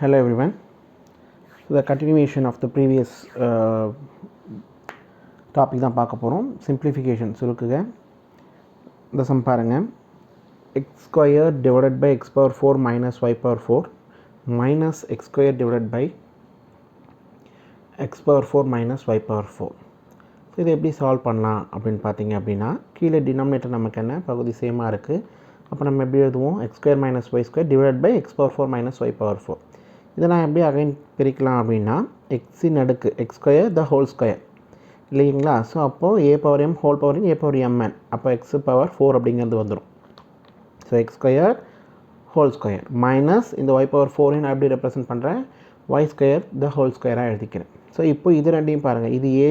Hello everyone. So the continuation of the previous uh, topic தான் பார்க்க போகிறோம் simplification சுருக்குங்க இந்த சம் பாருங்கள் x square divided by x power four minus y power four minus x square divided by x power four minus y power four so இதை எப்படி solve பண்ணலாம் அப்படின்னு பார்த்தீங்க அப்படின்னா கீழே டினாமினேட்டர் நமக்கு என்ன? பகுதி சேமாக இருக்குது அப்போ நம்ம எப்படி எழுதுவோம்? X square minus y square divide by x power four minus y power four இதை நான் எப்படி அகைன் பிரிக்கலாம் அப்படின்னா எக்ஸின் அடுக்கு x square the whole square இல்லைங்களா? ஸோ அப்போது a power m whole power a power m n அப்போ எக்ஸ் பவர் ஃபோர் அப்படிங்கிறது வந்துடும் so x square whole square minus இந்த ஒய் பவர் ஃபோரையும் நான் எப்படி ரெப்ரசென்ட் பண்ணுறேன் ஒய் ஸ்கொயர் த ஹோல் ஸ்கொயராக எழுதிக்கிறேன் ஸோ இப்போ இது ரெண்டையும் பாருங்கள் இது ஏ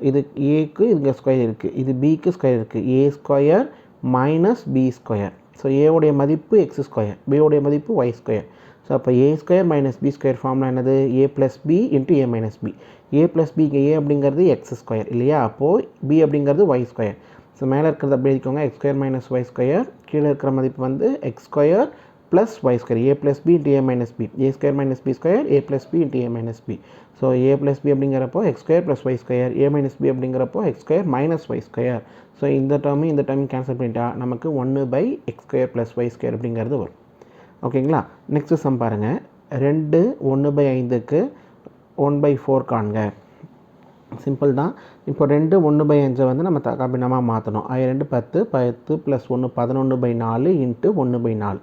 இது ஏக்கு இங்கே ஸ்கொயர் இருக்குது இது பிக்கு ஸ்கொயர் இருக்குது a square minus b square so ஏவுடைய மதிப்பு எக்ஸ் ஸ்கொயர் பியோடைய மதிப்பு ஒய் ஸ்கொயர் ஸோ அப்போ a square minus b square ஃபார்ம்லாம் என்னது? A plus b into a minus b a plus b இங்கே ஏ அப்படிங்கிறது எக்ஸ் ஸ்கொயர் இல்லையா? அப்போது பி அப்படிங்கிறது ஒய் ஸ்கொயர் ஸோ மேலே இருக்கிறது அப்படி எழுதிக்கோங்க. X square minus y square கீழே இருக்கிற மதிப்பு வந்து x square plus y square a plus b into a minus b a square minus b square a plus b into a minus b so a plus b அப்படிங்கிறப்போ x square plus y square a minus b அப்படிங்கிறப்போ x square minus y square so இந்த term இந்த term cancel பண்ணிட்டா நமக்கு ஒன்று by x square plus y square அப்படிங்கிறது வரும். ஓகேங்களா? நெக்ஸ்ட்டு சம் பாருங்கள் ரெண்டு ஒன்று பை ஐந்துக்கு ஒன் பை ஃபோர் காண்க. சிம்பிள் தான். இப்போ ரெண்டு ஒன்று பை அஞ்சை வந்து நம்ம தகபினமாக மாற்றணும் ஐ ரெண்டு பத்து பத்து ப்ளஸ் ஒன்று பதினொன்று பை நாலு இன்ட்டு ஒன்று பை நாலு.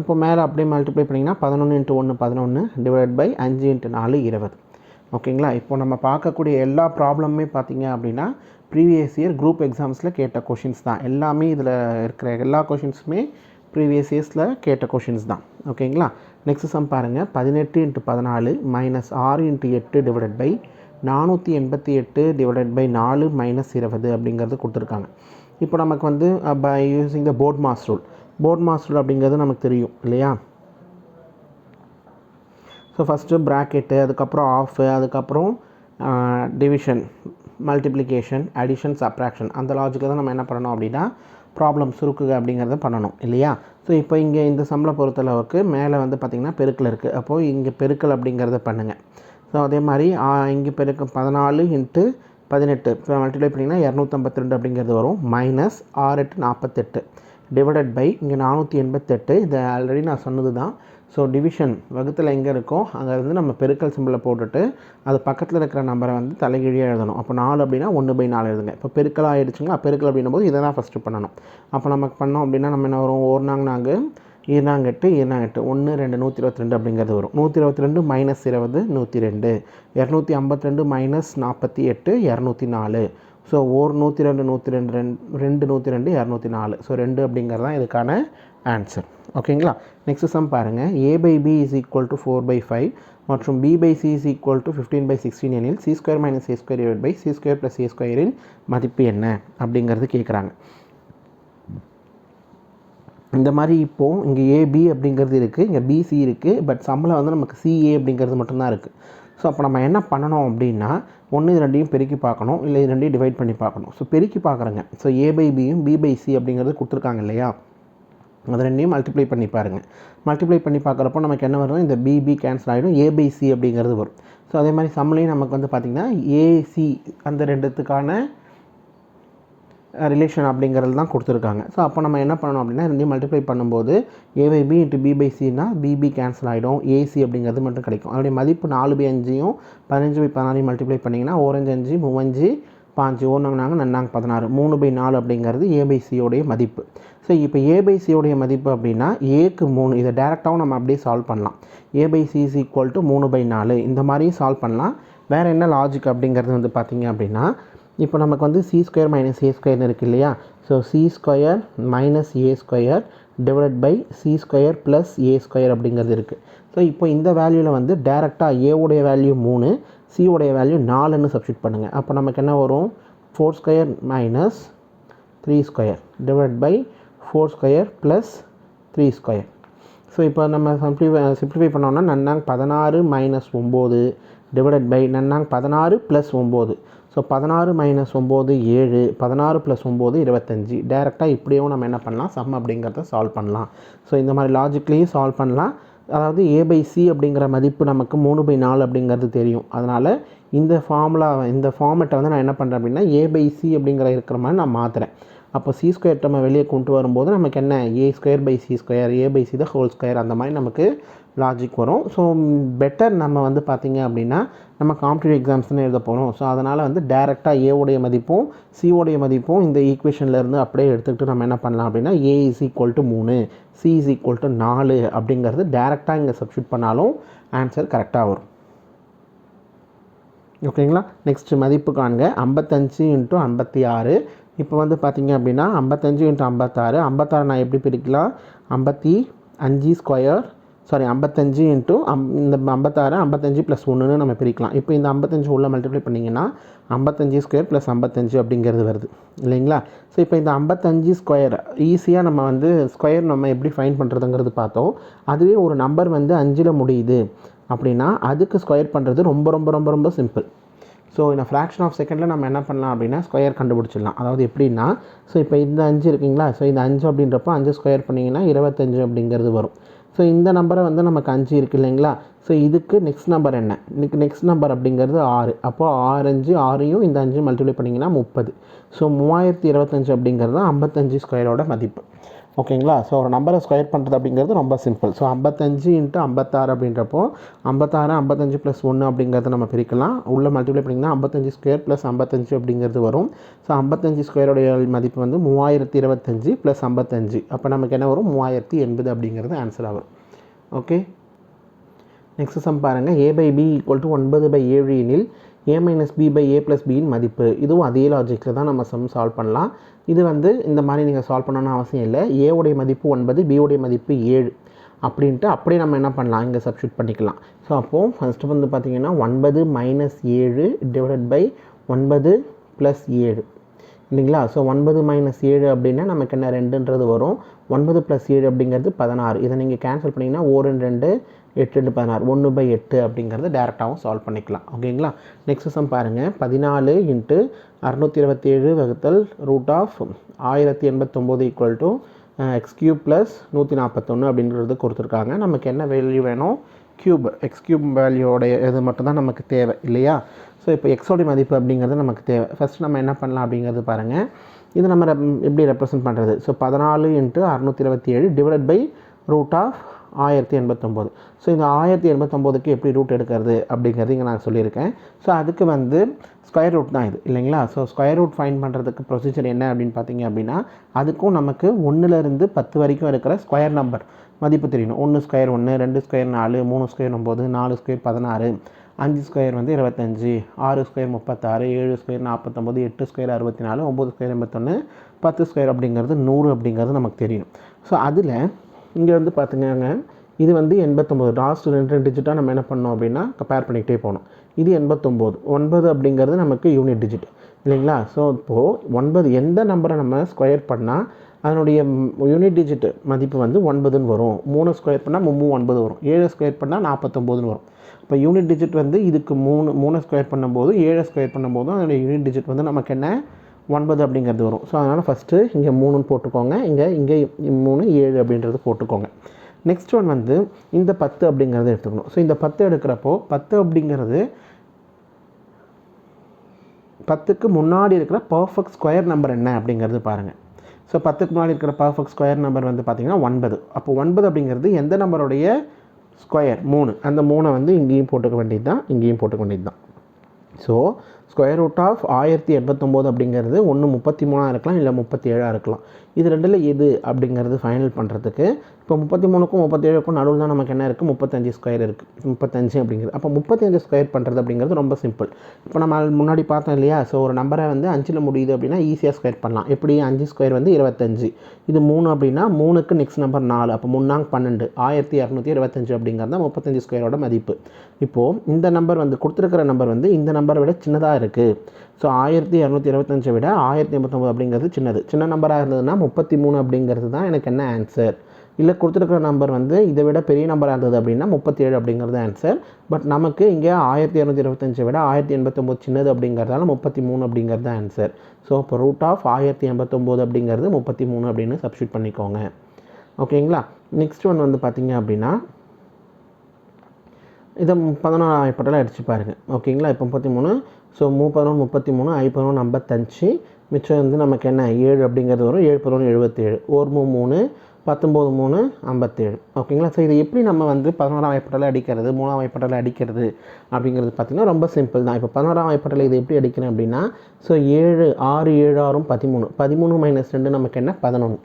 அப்போ மேலே அப்படியே மல்டிப்ளை பண்ணிங்கன்னா பதினொன்று இன்ட்டு ஒன்று பதினொன்று டிவைட் பை அஞ்சு இன்ட்டு நாலு இருபது. ஓகேங்களா? இப்போ நம்ம பார்க்கக்கூடிய எல்லா ப்ராப்ளமுமே பார்த்தீங்க அப்படின்னா ப்ரீவியஸ் இயர் குரூப் எக்ஸாம்ஸில் கேட்ட கொஷின்ஸ் தான். எல்லாமே இதில் இருக்கிற எல்லா கொஷின்ஸுமே ப்ரீவியஸ் இயர்ஸில் கேட்ட கொஷின்ஸ் தான். ஓகேங்களா நெக்ஸ்ட் சம் பாருங்கள் பதினெட்டு இன்ட்டு பதினாலு மைனஸ் ஆறு இன்ட்டு எட்டு டிவைடட் பை நானூற்றி எண்பத்தி எட்டு டிவைடட் பை நாலு மைனஸ் இருபது அப்படிங்கிறது கொடுத்துருக்காங்க. இப்போ நமக்கு வந்து by using the BODMAS rule BODMAS rule அப்படிங்கிறது நமக்கு தெரியும் இல்லையா? ஸோ ஃபஸ்ட்டு ப்ராக்கெட்டு அதுக்கப்புறம் ஆஃபு அதுக்கப்புறம் டிவிஷன் மல்டிப்ளிகேஷன் அடிஷன் சப்ராக்ஷன் அந்த லாஜிக்கில் தான் நம்ம என்ன பண்ணணும் அப்படின்னா ப்ராப்ளம் சுருக்குக அப்படிங்கிறத பண்ணணும் இல்லையா? ஸோ இப்போ இங்கே இந்த சம்பள பொறுத்தளவுக்கு மேலே வந்து பார்த்திங்கன்னா பெருக்கல் இருக்குது அப்போது இங்கே பெருக்கல் அப்படிங்கிறத பண்ணுங்கள் ஸோ அதே மாதிரி இங்கே பெருக்கு பதினாலு இன்ட்டு பதினெட்டு. இப்போ மல்டிப்ளை பண்ணிங்கன்னா இரநூத்தம்பத்தி ரெண்டு அப்படிங்கிறது வரும். மைனஸ் ஆறு எட்டு நாற்பத்தெட்டு. டிவைடட் பை இங்கே நானூற்றி எண்பத்தெட்டு. இது ஆல்ரெடி நான் சொன்னது தான் ஸோ டிவிஷன் வகுத்தில் எங்கே இருக்கோ அங்கே வந்து நம்ம பெருக்கல் சிம்பிளை போட்டுட்டு அது பக்கத்தில் இருக்கிற நம்பரை வந்து தலைகீழியாக எழுதணும். அப்போ நாலு அப்படின்னா ஒன்று பை நாலு எழுதுங்க. இப்போ பெருக்கல் ஆகிடுச்சுங்களா பெருக்கல் அப்படின்னும் போது இதை தான் ஃபஸ்ட்டு பண்ணணும். அப்போ நமக்கு பண்ணோம் அப்படின்னா நம்ம என்ன வரும்? ஓர்னாங்க நாங்கள் ஈர்னாங்கெட்டு ஈர்னாங்கெட்டு ஒன்று ரெண்டு நூற்றி இருபத்தி ரெண்டு அப்படிங்கிறது வரும். நூற்றி இருபத்தி ரெண்டு மைனஸ் இருபது நூற்றி ரெண்டு இரநூத்தி ஐம்பத்தி ரெண்டு மைனஸ் நாற்பத்தி எட்டு இரநூத்தி நாலு. ஸோ ஓர் நூற்றி ரெண்டு நூற்றி ரெண்டு ரெண்டு ரெண்டு நூற்றி ரெண்டு இரநூத்தி நாலு. ஸோ ரெண்டு அப்படிங்கிறது தான் இதுக்கான ஆன்சர் ஓகேங்களா? நெக்ஸ்ட் சம் பாருங்கள் a by b is equal to four by five மற்றும் b by c is equal to fifteen by sixteen எனில் c square minus a square divide by c square plus a ஸ்கொயரின் மதிப்பு என்ன? அப்படிங்கிறது கேட்குறாங்க இந்த மாதிரி இப்போது இங்கே ஏபி அப்படிங்கிறது இருக்குது இங்கே பிசி இருக்குது பட் சம்பளம் வந்து நமக்கு சிஏ அப்படிங்கிறது மட்டும்தான் இருக்குது ஸோ அப்போ நம்ம என்ன பண்ணணும் அப்படின்னா ஒன்று இது ரெண்டையும் பெருக்கி பார்க்கணும். இல்லை இது ரெண்டையும் டிவைட் பண்ணி பார்க்கணும். ஸோ பெருக்கி பார்க்குறேங்க. ஸோ ஏ பை பியும் பி பை சி அப்படிங்கிறது கொடுத்துருக்காங்க இல்லையா? அது ரெண்டையும் மல்டிப்ளை பண்ணி பாருங்கள் மல்டிப்ளை பண்ணி பார்க்குறப்போ நமக்கு என்ன வரும்? இந்த பிபி கேன்சல் ஆகிடும் ஏபிசி அப்படிங்கிறது வரும். ஸோ அதே மாதிரி சம்மளையும் நமக்கு வந்து பார்த்திங்கன்னா ஏசி அந்த ரெண்டுத்துக்கான ரிலேஷன் அப்படிங்கிறது தான் கொடுத்துருக்காங்க. ஸோ அப்போ நம்ம என்ன பண்ணணும் அப்படின்னா ரெண்டையும் மல்டிப்ளை பண்ணும்போது a by b into b by சினா b b cancel ஆகிடும் ஏசி அப்படிங்கிறது மட்டும் கிடைக்கும். அதோடைய மதிப்பு நாலு பை அஞ்சையும் பதினஞ்சு பை பதினாலையும் மல்டிப்ளை பண்ணிங்கன்னா ஓரஞ்சு அஞ்சு மூவஞ்சு பாஞ்சு ஒன்றாங்க நன்னாங்க பதினாறு. மூணு பை நாலு அப்படிங்கிறது ஏபிசியோடைய மதிப்பு. ஸோ இப்போ ஏ பை சியோடைய மதிப்பு அப்படின்னா ஏக்கு மூணு இதை டேரெக்டாகவும் நம்ம அப்படியே சால்வ் பண்ணலாம். A by c is equal to மூணு பை நாலு. இந்த மாதிரியும் சால்வ் பண்ணலாம். வேறு என்ன லாஜிக் அப்படிங்கிறது வந்து பார்த்திங்க அப்படின்னா இப்போ நமக்கு வந்து சி ஸ்கொயர் மைனஸ் ஏ ஸ்கொயர்னு இருக்குது இல்லையா? So c square minus a square divide by c square plus a square அப்படிங்கிறது இருக்குது ஸோ இப்போ இந்த வேல்யூவில் வந்து டேரெக்டாக ஏவுடைய வேல்யூ மூணு சியோடைய வேல்யூ நாலுன்னு சப்ஸ்டியூட் பண்ணுங்கள் அப்போ நமக்கு என்ன வரும்? Four square minus three square divide by four square plus three square. So இப்போ நம்ம சிம்ப்ளிஃபை சிம்ப்ளிஃபை பண்ணோம்னா நன்னாங்க பதினாறு மைனஸ் ஒம்பது டிவைடட் பை நன்னாங்க பதினாறு ப்ளஸ் ஒம்பது. ஸோ பதினாறு மைனஸ் ஒம்பது ஏழு பதினாறு ப்ளஸ் ஒம்பது இருபத்தஞ்சி. டேரெக்டாக இப்படியும் நம்ம என்ன பண்ணலாம்? சம் அப்படிங்கிறத சால்வ் பண்ணலாம். ஸோ இந்த மாதிரி லாஜிக்லேயும் சால்வ் பண்ணலாம். அதாவது ஏ பை சி அப்படிங்கிற மதிப்பு நமக்கு மூணு பை நாலு அப்படிங்கிறது தெரியும். அதனால் இந்த ஃபார்முலா இந்த ஃபார்மெட்டை வந்து நான் என்ன பண்ணுறேன் அப்படின்னா ஏ பை சி அப்படிங்கிற இருக்கிற மாதிரி நான் மாற்றுறேன் அப்போ சி ஸ்கொயர் நம்ம வெளியே கொண்டு வரும்போது நமக்கு என்ன? A square by c square a by c the whole square அந்த மாதிரி நமக்கு லாஜிக் வரும். ஸோ பெட்டர் நம்ம வந்து பார்த்திங்க அப்படின்னா நம்ம காம்படிட்டிவ் எக்ஸாம்ஸ்னு எழுத போகிறோம் ஸோ அதனால் வந்து டேரெக்டாக ஏவுடைய மதிப்பும் சிஓடைய மதிப்பும் இந்த ஈக்குவேஷன்லேருந்து அப்படியே எடுத்துக்கிட்டு நம்ம என்ன பண்ணலாம் அப்படின்னா ஏ இஸ் ஈக்குவல் டு மூணு சி இஸ் ஈக்குவல் டு நாலு அப்படிங்கிறது டேரெக்டாக இங்கே சப்ஸ்டியூட் பண்ணாலும் ஆன்சர் கரெக்டாக வரும். ஓகேங்களா நெக்ஸ்ட் மதிப்பு காண்க. ஐம்பத்தஞ்சு இன்ட்டு ஐம்பத்தி ஆறு இப்போ வந்து பார்த்திங்க அப்படின்னா ஐம்பத்தஞ்சு இன்ட்டு ஐம்பத்தாறு. ஐம்பத்தாறு நான் எப்படி பிரிக்கலாம்? ஐம்பத்தி அஞ்சு ஸ்கொயர் சாரி ஐம்பத்தஞ்சு இன்ட்டு அம் இந்த ஐம்பத்தாறு ஐம்பத்தஞ்சு ப்ளஸ் ஒன்றுன்னு நம்ம பிரிக்கலாம். இப்போ இந்த ஐம்பத்தஞ்சு உள்ள மல்டிப்ளை பண்ணிங்கன்னா ஐம்பத்தஞ்சு ஸ்கொயர் ப்ளஸ் ஐம்பத்தஞ்சு அப்படிங்கிறது வருது. இல்லைங்களா? ஸோ இப்போ இந்த ஐம்பத்தஞ்சு ஸ்கொயர் ஈஸியாக நம்ம வந்து ஸ்கொயர் நம்ம எப்படி ஃபைன் பண்ணுறதுங்கிறது பார்த்தோம். அதுவே ஒரு நம்பர் வந்து அஞ்சில் முடியுது அப்படின்னா அதுக்கு ஸ்கொயர் பண்ணுறது ரொம்ப ரொம்ப ரொம்ப ரொம்ப சிம்பிள் ஸோ இந்த ஃப்ராக்ஷன் ஆஃப் செகண்டில் நம்ம என்ன பண்ணலாம் அப்படின்னா ஸ்கொயர் கண்டுபிடிச்சிடலாம். அதாவது எப்படின்னா ஸோ இப்போ இந்த அஞ்சு இருக்குங்களா? ஸோ இந்த அஞ்சு அப்படின்றப்போ அஞ்சு ஸ்கொயர் பண்ணிங்கன்னா இருபத்தஞ்சு அப்படிங்கிறது வரும். ஸோ இந்த நம்பரை வந்து நமக்கு அஞ்சு இருக்குது இல்லைங்களா? ஸோ இதுக்கு நெக்ஸ்ட் நம்பர் என்ன? இன்னைக்கு நெக்ஸ்ட் நம்பர் அப்படிங்கிறது ஆறு. அப்போது ஆறு அஞ்சு ஆறையும் இந்த அஞ்சு மல்டிப்ளை பண்ணிங்கன்னா முப்பது. ஸோ மூவாயிரத்தி இருபத்தஞ்சு அப்படிங்கிறது ஐம்பத்தஞ்சு ஸ்கொயரோட மதிப்பு. ஓகேங்களா? ஸோ ஒரு நம்பரை ஸ்கொயர் பண்ணுறது அப்படிங்கிறது ரொம்ப சிம்பிள் ஸோ ஐம்பத்தஞ்சு இன்ட்டு ஐம்பத்தாறு அப்படின்றப்போ ஐம்பத்தாறு ஐம்பத்தஞ்சு ப்ளஸ் ஒன்று அப்படிங்கிறத நம்ம பிரிக்கலாம். உள்ள மல்டிப்ளை பண்ணிங்கன்னா ஐம்பத்தஞ்சு ஸ்கொயர் ப்ளஸ் ஐம்பத்தஞ்சு அப்படிங்கிறது வரும். ஸோ ஐம்பத்தஞ்சு ஸ்கொயருடைய மதிப்பு வந்து மூவாயிரத்தி இருபத்தஞ்சு ப்ளஸ் ஐம்பத்தஞ்சு. அப்போ நமக்கு என்ன வரும்? மூவாயிரத்தி எண்பது அப்படிங்கிறது ஆன்சராக வரும். ஓகே நெக்ஸ்ட் சம் பாருங்கள் a by b equal to ஒன்பது பை ஏழு எனில் a minus b by a plus பியின் மதிப்பு. இதுவும் அதே லாஜிக்கில் தான் நம்ம சம் சால்வ் பண்ணலாம். இது வந்து இந்த மாதிரி நீங்கள் சால்வ் பண்ணணும்னு அவசியம் இல்லை. ஏவுடைய மதிப்பு ஒன்பது பியோடைய மதிப்பு ஏழு அப்படின்ட்டு அப்படியே நம்ம என்ன பண்ணலாம்? இங்கே சப்ஸ்டியூட் பண்ணிக்கலாம். ஸோ அப்போது ஃபஸ்ட்டு வந்து பார்த்திங்கன்னா ஒன்பது மைனஸ் ஏழு டிவைடட் பை ஒன்பது ப்ளஸ் ஏழு. இல்லைங்களா? ஸோ ஒன்பது மைனஸ் ஏழு அப்படின்னா நமக்கு என்ன? ரெண்டுன்றது வரும். ஒன்பது ப்ளஸ் ஏழு அப்படிங்கிறது பதினாறு. இதை நீங்கள் கேன்சல் பண்ணிங்கன்னா ஓர் ரெண்டு ரெண்டு எட்டு ரெண்டு பதினாறு ஒன்று பை எட்டு அப்படிங்கிறது டேரெக்டாகவும் சால்வ் பண்ணிக்கலாம். ஓகேங்களா? நெக்ஸ்ட் சம் பாருங்கள் பதினாலு இன்ட்டு அறநூற்றி இருபத்தேழு வகுத்தல் ரூட் ஆஃப் ஆயிரத்தி எண்பத்தொம்போது equal to x uh, cube plus நூற்றி நாற்பத்தொன்று அப்படின்றது கொடுத்துருக்காங்க. நமக்கு என்ன வேல்யூ வேணும்? க்யூப் எக்ஸ் வேல்யூடைய இது மட்டும்தான் நமக்கு தேவை இல்லையா? ஸோ இப்போ எக்ஸோடைய மதிப்பு அப்படிங்கிறது நமக்கு தேவை. ஃபஸ்ட் நம்ம என்ன பண்ணலாம் அப்படிங்கிறது பாருங்கள் இது நம்ம ரெப்- எப்படி ரெப்ரசன்ட் பண்ணுறது ஸோ பதினாலு இன்ட்டு அறநூற்றி இருபத்தி ஏழு டிவைட் பை ரூட் ஆஃப் ஆயிரத்தி எண்பத்தொம்போது. ஸோ இந்த ஆயிரத்தி எண்பத்தொம்போதுக்கு எப்படி ரூட் எடுக்கிறது அப்படிங்கிறது இங்கே நான் சொல்லியிருக்கேன். ஸோ அதுக்கு வந்து ஸ்கொயர் ரூட் தான் இது இல்லைங்களா? ஸோ ஸ்கொயர் ரூட் ஃபைன் பண்ணுறதுக்கு ப்ரொசீஜர் என்ன அப்படின்னு பார்த்தீங்க அப்படின்னா அதுக்கும் நமக்கு ஒன்றுலேருந்து பத்து வரைக்கும் இருக்கிற ஸ்கொயர் நம்பர் மதிப்பு தெரியணும். ஒன்று ஸ்கொயர் ஒன்று ரெண்டு ஸ்கொயர் நாலு மூணு ஸ்கொயர் ஒம்பது நாலு ஸ்கொயர் பதினாறு அஞ்சு ஸ்கொயர் வந்து இருபத்தஞ்சி ஆறு ஸ்கொயர் முப்பத்தாறு ஏழு ஸ்கொயர் நாற்பத்தொம்பது எட்டு ஸ்கொயர் அறுபத்தி நாலு ஒம்பது ஸ்கொயர் எண்பத்தொன்று பத்து ஸ்கொயர் அப்படிங்கிறது நூறு அப்படிங்கிறது நமக்கு தெரியும் ஸோ அதில் இங்கே வந்து பார்த்துக்கங்க இது வந்து எண்பத்தொம்போது. லாஸ்ட் ரெண்டு ரெண்டு டிஜிட்டாக நம்ம என்ன பண்ணோம் அப்படின்னா கம்பேர் பண்ணிக்கிட்டே போகணும் இது எண்பத்தொம்போது. ஒன்பது அப்படிங்கிறது நமக்கு யூனிட் டிஜிட் இல்லைங்களா? ஸோ இப்போது ஒன்பது எந்த நம்பரை நம்ம ஸ்கொயர் பண்ணால் அதனுடைய யூனிட் டிஜிட் மதிப்பு வந்து ஒன்பதுன்னு வரும். மூணு ஸ்கொயர் பண்ணால் மூணு ஒன்பது வரும். ஏழு ஸ்கொயர் பண்ணால் நாற்பத்தொம்போதுன்னு வரும். இப்போ யூனிட் டிஜிட் வந்து இதுக்கு மூணு மூணு ஸ்கொயர் பண்ணும்போது ஏழு ஸ்கொயர் பண்ணும்போது அதனுடைய யூனிட் டிஜிட் வந்து நமக்கு என்ன? ஒன்பது அப்படிங்கிறது வரும். ஸோ அதனால் ஃபஸ்ட்டு இங்கே மூணுன்னு போட்டுக்கோங்க. இங்கே இங்கே மூணு ஏழு அப்படின்றது போட்டுக்கோங்க. நெக்ஸ்ட் ஒன் வந்து இந்த பத்து அப்படிங்கிறத எடுத்துக்கணும். ஸோ இந்த பத்து எடுக்கிறப்போ பத்து அப்படிங்கிறது பத்துக்கு முன்னாடி இருக்கிற பர்ஃபெக்ட் ஸ்கொயர் நம்பர் என்ன அப்படிங்கிறது பாருங்கள் ஸோ பத்துக்கு முன்னாடி இருக்கிற பர்ஃபெக்ட் ஸ்கொயர் நம்பர் வந்து பார்த்தீங்கன்னா ஒன்பது. அப்போ ஒன்பது அப்படிங்கிறது எந்த நம்பருடைய ஸ்கொயர் மூணு. அந்த மூணை வந்து இங்கேயும் போட்டுக்க வேண்டியது தான் இங்கேயும் போட்டுக்க வேண்டியது தான் ஸோ ஸ்கொயர் ரூட் ஆஃப் ஆயிரத்தி எண்பத்தொம்போது அப்படிங்கிறது ஒன்று முப்பத்தி மூணாக இருக்கலாம் இல்லை முப்பத்தி ஏழாக இருக்கலாம். இது ரெண்டில் எது அப்படிங்கிறது ஃபைனல் பண்ணுறதுக்கு இப்போ முப்பத்தி மூணுக்கும் முப்பத்தேழுக்கும் நடுவில் தான் நமக்கு என்ன இருக்குது முப்பத்தஞ்சு ஸ்கொயர் இருக்குது முப்பத்தஞ்சு அப்படிங்கிறது. அப்போ முப்பத்தஞ்சு ஸ்கொயர் பண்ணுறது அப்படிங்கிறது ரொம்ப சிம்பிள் இப்போ நம்ம முன்னாடி பார்த்தோம் இல்லையா? ஸோ ஒரு நம்பரை வந்து அஞ்சில் முடியுது அப்படின்னா ஈஸியாக ஸ்கொயர் பண்ணலாம். எப்படி? அஞ்சு ஸ்கொயர் வந்து இருபத்தஞ்சு. இது மூணு அப்படின்னா மூணுக்கு நெக்ஸ்ட் நம்பர் நாலு. அப்போ முன்னாங்க பன்னெண்டு. ஆயிரத்தி இரநூத்தி இருபத்தஞ்சு அப்படிங்கிறது தான் முப்பத்தஞ்சு ஸ்கொயரோட மதிப்பு. இப்போது இந்த நம்பர் வந்து கொடுத்துருக்கிற நம்பர் வந்து இந்த நம்பரை விட சின்னதாக இருக்குது ஸோ ஆயிரத்தி இரநூத்தி இருபத்தஞ்சை விட ஆயிரத்தி எண்பத்தொம்பது அப்படிங்கிறது சின்னது. சின்ன நம்பராக இருந்ததுன்னா முப்பத்தி மூணு அப்படிங்கிறது தான் எனக்கு என்ன ஆன்சர் இல்லை கொடுத்துருக்கிற நம்பர் வந்து இதை விட பெரிய நம்பராக இருந்தது அப்படின்னா முப்பத்தி ஏழு அப்படிங்கிறது ஆன்சர் பட் நமக்கு இங்கே ஆயிரத்தி இரநூத்தி இருபத்தஞ்சை விட ஆயிரத்தி எண்பத்தொம்போது சின்னது அப்படிங்கிறதால முப்பத்தி மூணு அப்படிங்கிறது ஆன்சர் ஸோ இப்போ ரூட் ஆஃப் ஆயிரத்தி எண்பத்தொம்போது அப்படிங்கிறது முப்பத்தி மூணு அப்படின்னு சப்ஸ்டியூட் பண்ணிக்கோங்க. ஓகேங்களா நெக்ஸ்ட் ஒன் வந்து பார்த்திங்க அப்படின்னா இதை பதினோராம் வாய்ப்பாட்டில் அடிச்சு பாருங்கள் ஓகேங்களா இப்போ முப்பத்தி மூணு ஸோ மூ முப்பத்தி மூணு ஐ ஐம்பத்தஞ்சு மிச்சம் வந்து நமக்கு என்ன? ஏழு அப்படிங்கிறது வரும். ஏழு பதினொன்று எழுபத்தேழு. ஒரு மூ மூணு பத்தொம்போது மூணு ஐம்பத்தேழு. ஓகேங்களா? ஸோ இதை எப்படி நம்ம வந்து பதினோராம் வாய்ப்பாட்டில் அடிக்கிறது மூணாம் வாய்ப்பாட்டில் அடிக்கிறது அப்படிங்கிறது பார்த்திங்கன்னா ரொம்ப சிம்பிள் தான். இப்போ பதினோராம் வாய்ப்பாட்டில் இது எப்படி அடிக்கிறேன் அப்படின்னா ஸோ ஏழு ஆறு ஏழு ஆறும் பதிமூணு. பதிமூணு மைனஸ் ரெண்டு நமக்கு என்ன? பதினொன்று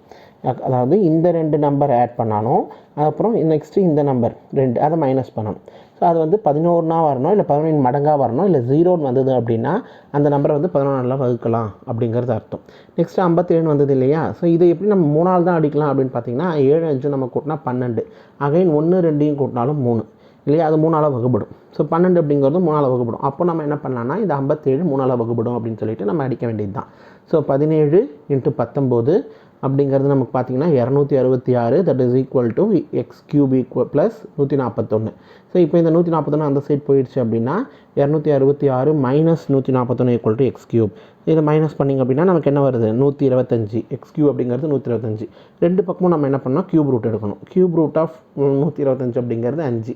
அதாவது இந்த ரெண்டு நம்பர் ஆட் பண்ணாலும் அப்புறம் நெக்ஸ்ட்டு இந்த நம்பர் ரெண்டு அதை மைனஸ் பண்ணணும். ஸோ அது வந்து பதினோருனா வரணும் இல்லை பதினொன்று மடங்காக வரணும் இல்லை ஜீரோன்னு வந்தது அப்படின்னா அந்த நம்பரை வந்து பதினொன்றில் வகுக்கலாம் அப்படிங்கிறது அர்த்தம். நெக்ஸ்ட்டு ஐம்பத்தேழு வந்தது இல்லையா? ஸோ இதை எப்படி நம்ம மூணால் தான் அடிக்கலாம் அப்படின்னு பார்த்தீங்கன்னா ஏழு அஞ்சு நம்ம கூட்டினா பன்னெண்டு. அகைன் ஒன்று ரெண்டையும் கூட்டினாலும் மூணு. இல்லையா? அது மூணால் வகுப்படும் ஸோ பன்னெண்டு அப்படிங்கிறது மூணால் வகுப்படும் அப்போ நம்ம என்ன பண்ணலாம்னா இந்த ஐம்பத்தேழு மூணால் வகுப்படும் அப்படின்னு சொல்லிட்டு நம்ம அடிக்க வேண்டியது தான் ஸோ பதினேழு இன்ட்டு பத்தொம்போது அப்படிங்கிறது நமக்கு பார்த்தீங்கன்னா இரநூத்தி அறுபத்தி ஆறு that is equal to x cube equal plus நூற்றி நாற்பத்தொன்று ஸோ இப்போ இந்த நூற்றி நாற்பத்தொன்று அந்த சைட் போயிடுச்சு அப்படின்னா இரநூத்தி அறுபத்தி ஆறு மைனஸ் நூற்றி நாற்பத்தொன்று ஈக்குவல் டு எக்ஸ் கியூப் இதை மைனஸ் பண்ணிங்க அப்படின்னா நமக்கு என்ன வருது? நூற்றி இருபத்தஞ்சி. எக்ஸ் கியூப் அப்படிங்கிறது நூற்றி இருபத்தஞ்சி. ரெண்டு பக்கமும் நம்ம என்ன பண்ணோம் கியூப் ரூட் எடுக்கணும். கியூப் ரூட் ஆஃப் நூற்றி இருபத்தஞ்சி அப்படிங்கிறது அஞ்சு.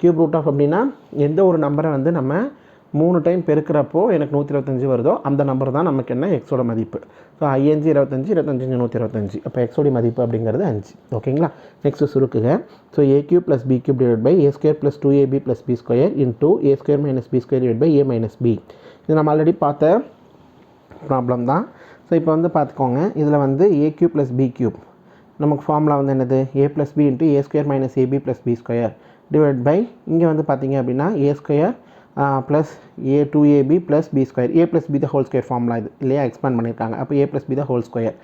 கியூப் ரூட் ஆஃப் அப்படின்னா எந்த ஒரு நம்பரை வந்து நம்ம மூணு டைம் பெருக்கிறப்போ எனக்கு நூற்றி இருபத்தஞ்சி வருதோ அந்த நம்பர் தான் நமக்கு என்ன? எக்ஸோட மதிப்பு. ஸோ ஐஎன்ஜி இருபத்தஞ்சி இருபத்தஞ்சி நூற்றி இருபத்தஞ்சி அப்போ எக்ஸோட மதிப்பு அப்படிங்கிறது அஞ்சு. ஓகேங்களா next சுருக்குங்க. So a cube plus b cube divide by a square plus two a b plus b square into a square minus b square divide by a minus b இது நம்ம ஆல்ரெடி பார்த்த ப்ராப்ளம் தான். So இப்போ வந்து பார்த்துக்கோங்க. இதில் வந்து a cube plus b cube நமக்கு ஃபார்முலா வந்து என்னது? A plus b into a square minus a b plus b square divide by இங்கே வந்து பார்த்தீங்க அப்படின்னா a square plus a two a b plus b square a plus b the whole square formula இது இல்லையா? Expand பண்ணியிருக்காங்க அப்போ a plus b the whole square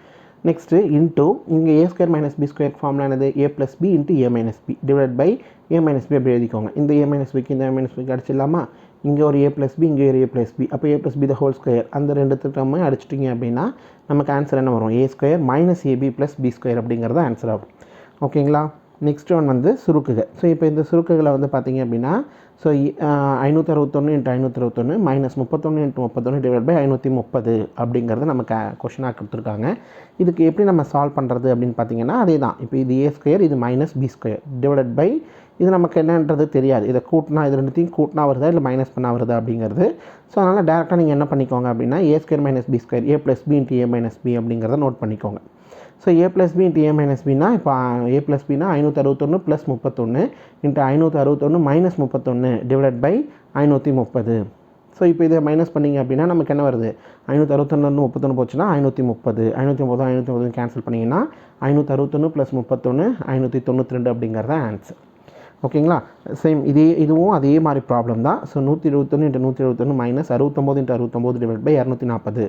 next into இங்கே a square minus b square formula என்னது? A plus b into a minus b divide by a minus b அப்படி எழுதிக்கோங்க. இந்த ஏ minus பிக்கு இந்த ஏ மைனஸ் பிக்கு அடிச்சிடலாமா? இங்கே ஒரு ஏ ப்ளஸ் பி இங்கே ஒரு ஏ ப்ளஸ் பி அப்போ a plus b the whole square அந்த ரெண்டு திட்டமும் அடிச்சிட்டிங்க அப்படின்னா நமக்கு ஆன்சர் என்ன வரும்? A square minus a b plus b square அப்படிங்கிறது ஆன்சர் ஆகும். ஓகேங்களா நெக்ஸ்ட் ஒன் வந்து சுருக்குக. ஸோ இப்போ இந்த சுருக்குகளை வந்து பார்த்தீங்க அப்படின்னா ஸோ uh, ஐநூற்றி அறுபத்தொன்று இன்ட்டு ஐநூற்றி அறுபத்தொன்று மைனஸ் முப்பத்தொன்று இன்ட்டு முப்பத்தொன்று டிவைட் பை ஐநூற்றி முப்பது அப்படிங்கிறது நமக்கு கொஷினாக கொடுத்துருக்காங்க. இதுக்கு எப்படி நம்ம சால்வ் பண்ணுறது அப்படின்னு பார்த்தீங்கன்னா அதே தான் இப்போ இது ஏ ஸ்கொயர் இது minus b square divide by இது நமக்கு என்னன்றது தெரியாது. இதை கூட்டினா இது ரெண்டுத்தையும் கூட்டினா வருதா இல்லை மைனஸ் பண்ணா வருதா அப்படிங்கிறது. ஸோ அதனால் டேரெக்டாக நீங்கள் என்ன பண்ணிக்கோங்க அப்படின்னா a square minus b square a plus b into a minus b அப்படிங்கிறத நோட் பண்ணிக்கோங்க. So a plus b into a minus பினா இப்போ ஏ ப்ளஸ் பினா ஐநூற்றி அறுபத்தொன்று ப்ளஸ் முப்பத்தொன்று இன்ட்டு ஐநூற்றி அறுபத்தொன்று மைனஸ் முப்பத்தொன்று டிவைட் பை ஐநூற்றி முப்பது ஸோ இப்போ இதை மைனஸ் பண்ணிங்க அப்படின்னா நமக்கு என்ன வருது? ஐநூற்றி அறுபத்தொன்னு முப்பத்தொன்று போச்சுன்னா ஐநூற்றி முப்பது ஐநூற்றி முப்பது ஐநூற்றி முப்பது கேன்சல் பண்ணிங்கன்னா ஐநூற்றி அறுபத்தொன்று ப்ளஸ் முப்பத்தொன்று ஐநூற்றி தொண்ணூற்றி ரெண்டு அப்படிங்கிறத ஆன்சர் ஓகேங்களா சேம் இதே இதுவும் அதே மாதிரி ப்ராப்ளம் தான். ஸோ நூற்றி இருபத்தொன்று இன்ட்டு நூற்றி இருபத்தொன்று மைனஸ் அறுபத்தொம்போது இன்ட்டு அறுபத்தொம்போது டிவைட் பை இரநூத்தி நாற்பது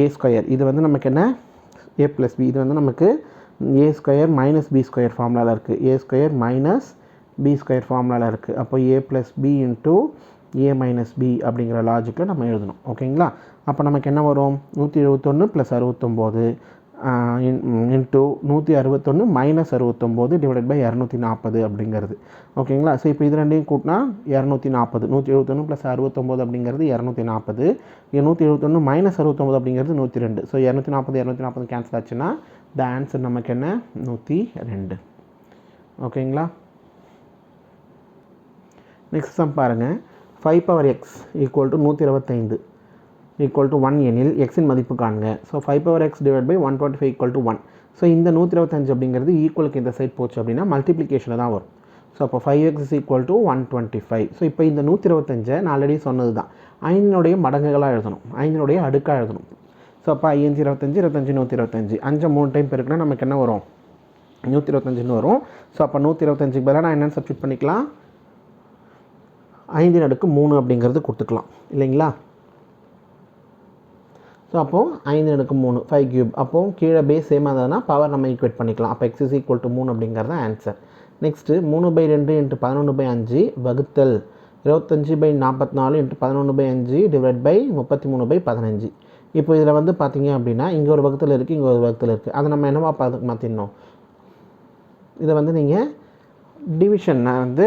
ஏ ஸ்கொயர் இது வந்து நமக்கு என்ன? ஏ ப்ளஸ் பி இது வந்து நமக்கு a square minus b square ஃபார்முலாவில் இருக்குது a square minus b square ஃபார்முலாவில் இருக்குது அப்போ a plus b into a minus b அப்படிங்கிற லாஜிக்கில் நம்ம எழுதணும். ஓகேங்களா அப்போ நமக்கு என்ன வரும்? நூற்றி எழுபத்தொன்று ப்ளஸ் அறுபத்தொம்போது இன்ட்டு நூற்றி அறுபத்தொன்று மைனஸ் அறுபத்தொம்போது டிவைடட் பை இரநூத்தி நாற்பது அப்படிங்கிறது. ஓகேங்களா? ஸோ இப்போ இது ரெண்டையும் கூட்டினா இரநூத்தி நாற்பது. நூற்றி எழுபத்தொன்று ப்ளஸ் அறுபத்தொம்போது அப்படிங்கிறது இரநூத்தி நாற்பது. நூற்றி எழுபத்தொன்று மைனஸ் அறுபத்தொம்போது அப்படிங்கிறது நூற்றி ரெண்டு. ஸோ இரநூத்தி நாற்பது இரநூத்தி நாற்பது கேன்சல் ஆச்சுன்னா த ஆன்சர் நமக்கு என்ன? நூற்றி ரெண்டு. ஓகேங்களா? நெக்ஸ்ட் சம் பாருங்கள் five power x equal to நூற்றி இருபத்தைந்து. ஈக்குவல் டு ஒன் எனில் எக்ஸின் மதிப்பு காண்க. So five power x divide by one twenty five equal to one so இந்த நூற்றி இருபத்தஞ்சு அப்படிங்கிறது ஈக்குவலுக்கு இந்த சைட் போச்சு அப்படின்னா மல்டிப்ளிகேஷனில் தான் வரும். ஸோ அப்போ five x is equal to one twenty five so இப்போ இந்த நூற்றி இருபத்தஞ்சை நான் ஆல்ரெடி சொன்னது தான் ஐந்தினுடைய மடங்குகளாக எழுதணும். ஐந்தினுடைய அடுக்காக எழுதணும். ஸோ அப்போ ஐயஞ்சு இருபத்தஞ்சு இருபத்தஞ்சு நூற்றி இருபத்தஞ்சு. அஞ்சு மூணு டைம் பெருக்குனா நமக்கு என்ன வரும்? நூற்றி இருபத்தஞ்சுன்னு வரும். ஸோ அப்போ நூற்றி இருபத்தஞ்சுக்கு பதிலாக நான் என்னென்னு சப்ஸ்டியூட் பண்ணிக்கலாம்? ஐந்தின் அடுக்கு மூணு அப்படிங்கிறது கொடுத்துக்கலாம். இல்லைங்களா? ஸோ அப்போது ஐந்து எனக்கு மூணு ஃபைவ் க்யூப் அப்போது கீழே பேஸ் சேம் இருந்ததுன்னா பவர் நம்ம ஈக்குவேட் பண்ணிக்கலாம். அப்போ எக்ஸ் இஸ் ஈக்குவல் டு மூணு அப்படிங்கிறது ஆன்சர் நெக்ஸ்ட்டு மூணு பை ரெண்டு இன்ட்டு பதினொன்று பை அஞ்சு வகுத்தல். இருபத்தஞ்சி பை நாற்பத்தி நாலு இன்ட்டு பதினொன்று பை அஞ்சு டிவைட் பை முப்பத்தி மூணு பை பதினஞ்சு. இப்போ இதில் வந்து பார்த்தீங்க அப்படின்னா இங்கே ஒரு வகுத்தில் இருக்குது இங்கே ஒரு வகுத்தில் இருக்குது அதை நம்ம என்னவா பார்த்து மாற்றிடணும் இதை வந்து நீங்கள் டிவிஷனை வந்து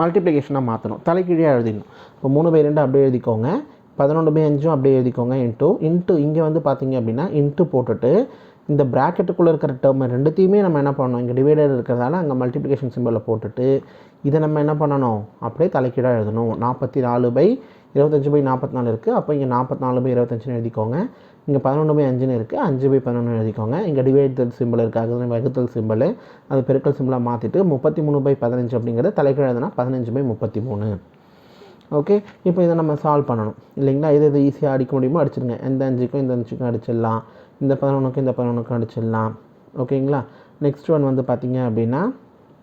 மல்டிப்ளிகேஷனாக மாற்றணும் தலைக்கீழியாக எழுதிடணும். இப்போ மூணு பை ரெண்டு அப்படியே எழுதிக்கோங்க. பதினொன்று பை அஞ்சும் அப்படியே எழுதிக்கோங்க. இன்ட்டு இன்ட்டு இங்கே வந்து பார்த்தீங்க அப்படின்னா இன்ட்டு போட்டுட்டு இந்த ப்ராக்கெட்டுக்குள்ளே இருக்கிற டேர்ம் ரெண்டுத்தையுமே நம்ம என்ன பண்ணணும்? இங்கே டிவைடர் இருக்கிறதால அங்கே மல்டிப்ளிகேஷன் சிம்பிளில் போட்டுட்டு இதை நம்ம என்ன பண்ணணும்? அப்படியே தலைக்கீழாக எழுதணும். நாற்பத்தி நாலு பை இருபத்தஞ்சு பை நாற்பத்தி நாலு இருக்குது அப்போ இங்கே நாற்பத்தி நாலு பை இருபத்தஞ்சுன்னு எழுதிக்கோங்க. இங்கே பதினொன்று பை அஞ்சுன்னு இருக்குது அஞ்சு பை பதினொன்று எழுதிக்கோங்க. இங்கே டிவைடல் சிம்பிள் இருக்குது அது வகுத்தல் சிம்பிள் அது பெருக்கல் சிம்பிளாக மாற்றிட்டு முப்பத்தி மூணு பை பதினஞ்சு அப்படிங்கிறது தலைக்கீழ் எழுதுனா பதினஞ்சு பை முப்பத்தி மூணு. ஓகே இப்போ இதை நம்ம சால்வ் பண்ணணும். இல்லைங்களா? எது எது ஈஸியாக அடிக்க முடியுமோ அடிச்சிருங்க எந்த அஞ்சுக்கும் இந்த அஞ்சுக்கும் அடிச்சிடலாம். இந்த பதினொன்றுக்கும் இந்த பதினொன்றுக்கும் அடிச்சிடலாம். ஓகேங்களா நெக்ஸ்ட் ஒன் வந்து பார்த்தீங்க அப்படின்னா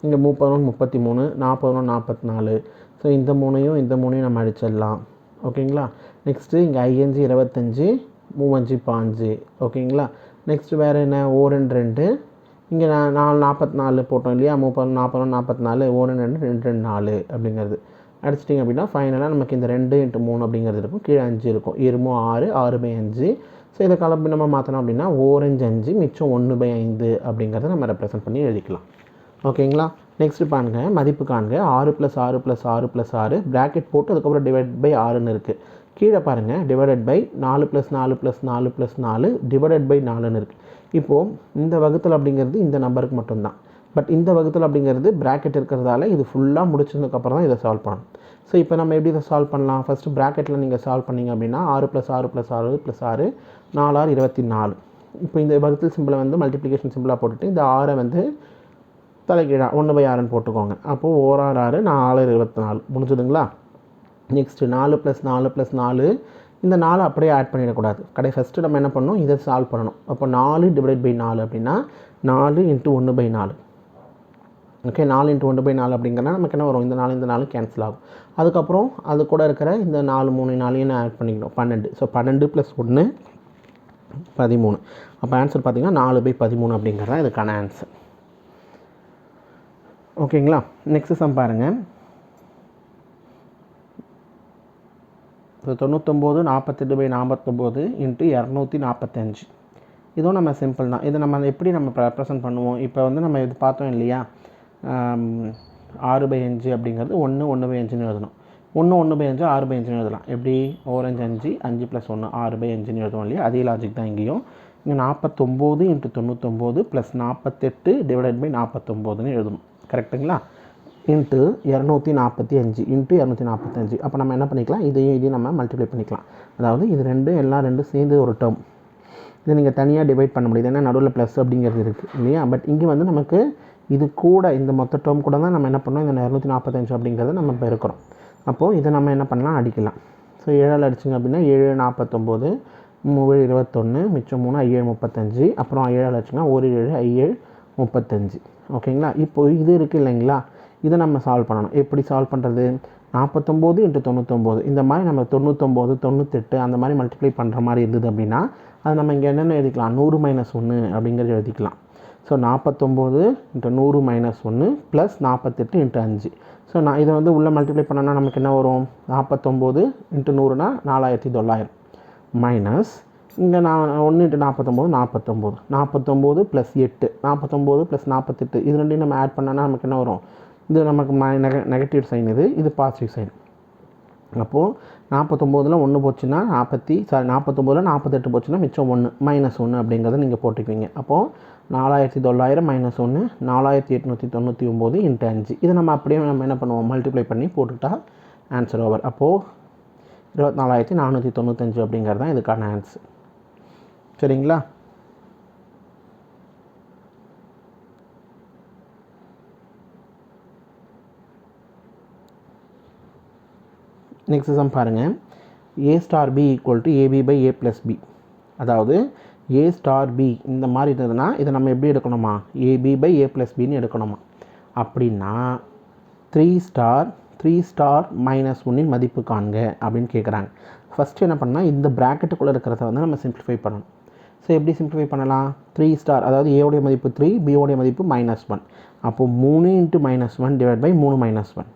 இங்கே முப்பது முப்பத்தி மூணு நாற்பதொன்று நாற்பத்தி நாலு ஸோ இந்த மூணையும் இந்த மூணையும் நம்ம அடிச்சிடலாம். ஓகேங்களா நெக்ஸ்ட்டு இங்கே ஐயஞ்சு இருபத்தஞ்சி மூவஞ்சு பாஞ்சு. ஓகேங்களா நெக்ஸ்ட் வேறு என்ன? ஓ ரெண்டு. ரெண்டு இங்கே நான் நாலு நாற்பத்தி நாலு போட்டோம் இல்லையா? முப்பது நாற்பது நாற்பத்தி நாலு ஓ ரெண்டு ரெண்டு ரெண்டு நாலு அப்படிங்கிறது. அடிச்சிட்டிங்க அப்படின்னா ஃபைனலாக நமக்கு இந்த ரெண்டு இன்ட்டு மூணு அப்படிங்கிறது இருக்கும். கீழே அஞ்சு இருக்கும். இருமோ ஆறு ஆறு பை அஞ்சு. ஸோ இதை கலப்பு நம்ம மாற்றணும் அப்படின்னா ஓரஞ்சு அஞ்சு மிச்சம் ஒன்று பை ஐந்து அப்படிங்கிறத நம்ம ரெப்ரசன்ட் பண்ணி எழுதிக்கலாம். ஓகேங்களா நெக்ஸ்ட் பாருங்க மதிப்பு காண்க. ஆறு ப்ளஸ் ஆறு ப்ளஸ் ஆறு ப்ளஸ் ஆறு. ப்ராக்கெட் போட்டு அதுக்கப்புறம் டிவைட் பை ஆறுன்னு இருக்குது கீழே பாருங்கள் டிவைடட் பை நாலு ப்ளஸ் நாலு ப்ளஸ் நாலு ப்ளஸ் நாலு டிவைடட் பை நாலுன்னு இருக்குது இப்போது இந்த வகுத்தல் அப்படிங்கிறது இந்த நம்பருக்கு மட்டும்தான். பட் இந்த வகுத்தல் அப்படிங்கிறது ப்ராக்கெட் இருக்கிறதால இது ஃபுல்லாக முடிச்சதுக்கப்புறம் தான் இதை சால்வ் பண்ணணும். ஸோ இப்போ நம்ம எப்படி இதை சால்வ் பண்ணலாம்? ஃபஸ்ட்டு ப்ராக்கெட்டில் நீங்கள் சால்வ் பண்ணீங்க அப்படின்னா ஆறு ப்ளஸ் ஆறு ப்ளஸ் ஆறு ப்ளஸ் ஆறு நாலாறு இருபத்தி நாலு. இப்போ இந்த வகுத்தல் சிம்பிளை வந்து மல்டிப்ளிகேஷன் சிம்பிளாக போட்டுட்டு இந்த ஆறை வந்து தலைகீழாக ஒன்று பை ஆறுன்னு போட்டுக்கோங்க. அப்போது ஓர் ஆறு ஆறு நாலு இருபத்தி நாலு. முடிஞ்சதுங்களா? நெக்ஸ்ட்டு நாலு ப்ளஸ் நாலு ப்ளஸ் நாலு இந்த நாலு அப்படியே ஆட் பண்ணிடக்கூடாது. கடை ஃபஸ்ட்டு நம்ம என்ன பண்ணணும்? இதை சால்வ் பண்ணணும். அப்போ நாலு டிவைட் பை நாலு அப்படின்னா நாலு இன்ட்டு ஒன்று பை நாலு. ஓகே நாலு இன்ட்டு ஒன்று பை நாலு அப்படிங்கிறனா நமக்கு என்ன வரும்? இந்த நாலு இந்த நாலு கேன்சல் ஆகும். அதுக்கப்புறம் அது கூட இருக்கிற இந்த நாலு மூணு நாலையும் நான் ஆட் பண்ணிக்கணும்? பன்னெண்டு. ஸோ பன்னெண்டு ப்ளஸ் ஒன்று பதிமூணு. அப்போ ஆன்சர் பார்த்திங்கன்னா நாலு பை பதிமூணு அப்படிங்கிறது தான் இதுக்கான ஆன்சர் ஓகேங்களா நெக்ஸ்ட் சம் பாருங்கள் இப்போ தொண்ணூத்தொம்போது நாற்பத்தெட்டு பை நாற்பத்தொம்போது இன்ட்டு இரநூத்தி நாற்பத்தஞ்சு இதுவும் நம்ம சிம்பிள் தான். இதை நம்ம எப்படி நம்ம ரெப்ரசன்ட் பண்ணுவோம்? இப்போ வந்து நம்ம இது பார்த்தோம் இல்லையா? ஆறு பை அஞ்சு அப்படிங்கிறது ஒன்று ஒன்று பை அஞ்சுன்னு எழுதணும். ஒன்று ஒன்று பை அஞ்சு ஆறு பை அஞ்சுன்னு எழுதலாம். எப்படி? ஓரஞ்சு அஞ்சு அஞ்சு ப்ளஸ் ஒன்று ஆறு பை அஞ்சுன்னு எழுதுவோம் இல்லையா? அதே லாஜிக் தான் இங்கேயும். இங்கே நாற்பத்தொம்போது இன்ட்டு தொண்ணூத்தொம்போது ப்ளஸ் நாற்பத்தெட்டு டிவைடட் பை நாற்பத்தொம்போதுன்னு எழுதணும். கரெக்ட்டுங்களா இன்ட்டு இரநூத்தி நாற்பத்தி அஞ்சு இன்ட்டு இரநூத்தி நாற்பத்தஞ்சு அப்போ நம்ம என்ன பண்ணிக்கலாம்? இதையும் இதையும் நம்ம மல்டிப்ளை பண்ணிக்கலாம். அதாவது இது ரெண்டும் எல்லாம் ரெண்டும் சேர்ந்து ஒரு டேர்ம் இதை நீங்கள் தனியாக டிவைட் பண்ண முடியுது. ஏன்னா நடுவில் ப்ளஸ் அப்படிங்கிறது இருக்குது இல்லையா? பட் இங்கே வந்து நமக்கு இது கூட இந்த மொத்த டேர்ம் கூட தான் நம்ம என்ன பண்ணோம்? இந்த இரநூத்தி நாற்பத்தஞ்சு அப்படிங்கிறத நம்ம இப்போ இருக்கிறோம். அப்போது இதை நம்ம என்ன பண்ணலாம்? அடிக்கலாம். ஸோ ஏழால் அடிச்சிங்க அப்படின்னா ஏழு நாற்பத்தொம்போது மூணு இருபத்தொன்று மிச்சம் மூணு ஐஏழு முப்பத்தஞ்சு. அப்புறம் ஏழால் அடிச்சிங்கன்னா ஒரு ஏழு ஐஏழு முப்பத்தஞ்சு. ஓகேங்களா? இப்போ இது இருக்குது இல்லைங்களா? இதை நம்ம சால்வ் பண்ணணும். எப்படி சால்வ் பண்ணுறது நாற்பத்தொம்போது இன்ட்டு தொண்ணூத்தொம்போது. இந்த மாதிரி நம்ம தொண்ணூத்தொம்போது தொண்ணூத்தெட்டு அந்த மாதிரி மல்டிப்ளை பண்ணுற மாதிரி இருந்தது அப்படின்னா அது நம்ம இங்கே என்னென்ன எழுதிக்கலாம்? நூறு மைனஸ் ஒன்று அப்படிங்கிறது எழுதிக்கலாம். ஸோ நாற்பத்தொம்போது இன்ட்டு நூறு மைனஸ் ஒன்று ப்ளஸ் நாற்பத்தெட்டு இன்ட்டு அஞ்சு. ஸோ நான் இதை வந்து உள்ளே மல்டிப்ளை பண்ணோன்னா நமக்கு என்ன வரும்? நாற்பத்தொம்போது இன்ட்டு நூறுனா நாலாயிரத்தி தொள்ளாயிரம். மைனஸ் இங்கே நான் ஒன்று இன்ட்டு நாற்பத்தொம்போது நாற்பத்தொம்போது. நாற்பத்தொம்போது ப்ளஸ் எட்டு. நாற்பத்தொம்போது ப்ளஸ் நாற்பத்தெட்டு. இது ரெண்டையும் நம்ம ஆட் பண்ணோன்னா நமக்கு என்ன வரும்? இது நமக்கு நெக நெகட்டிவ் சைன் இது. இது பாசிட்டிவ் சைன் அப்போது நாற்பத்தொம்போதில் ஒன்று போச்சுன்னா நாற்பத்தி சாரி நாற்பத்தொம்போதில் நாற்பத்தெட்டு போச்சுன்னா மிச்சம் ஒன்று மைனஸ் ஒன்று அப்படிங்கிறத நீங்கள் போட்டுக்குவீங்க. அப்போது நாலாயிரத்தி தொள்ளாயிரம் மைனஸ் ஒன்று நாலாயிரத்தி எட்நூற்றி தொண்ணூற்றி ஒம்பது இன்ட்டு அஞ்சு. இதை நம்ம அப்படியே நம்ம என்ன பண்ணுவோம்? மல்டிப்ளை பண்ணி போட்டுட்டா ஆன்சர் ஓவர் அப்போது இருபத்தி நாலாயிரத்தி நானூற்றி தொண்ணூத்தஞ்சு அப்படிங்கிறது தான் இதுக்கான ஆன்சர் சரிங்களா? நெக்ஸ்ட் சம் பாருங்கள் a star b equal to a b by a plus b அதாவது ஏ ஸ்டார் பி இந்த மாதிரி இருந்ததுன்னா இதை நம்ம எப்படி எடுக்கணுமா? ஏபி பை ஏ ப்ளஸ் பின்னு எடுக்கணுமா? அப்படின்னா three star three star minus ஒன்னின் மதிப்பு காண்க அப்படின்னு கேட்குறாங்க ஃபஸ்ட்டு என்ன பண்ணால் இந்த ப்ராக்கெட்டுக்குள்ளே இருக்கிறத வந்து நம்ம சிம்பிளிஃபை பண்ணணும். ஸோ எப்படி சிம்பிளிஃபை பண்ணலாம்? த்ரீ ஸ்டார் அதாவது ஏவுடைய மதிப்பு த்ரீ பியோடைய மதிப்பு மைனஸ் ஒன் அப்போது மூணு into minus one divide by மூணு மைனஸ் ஒன்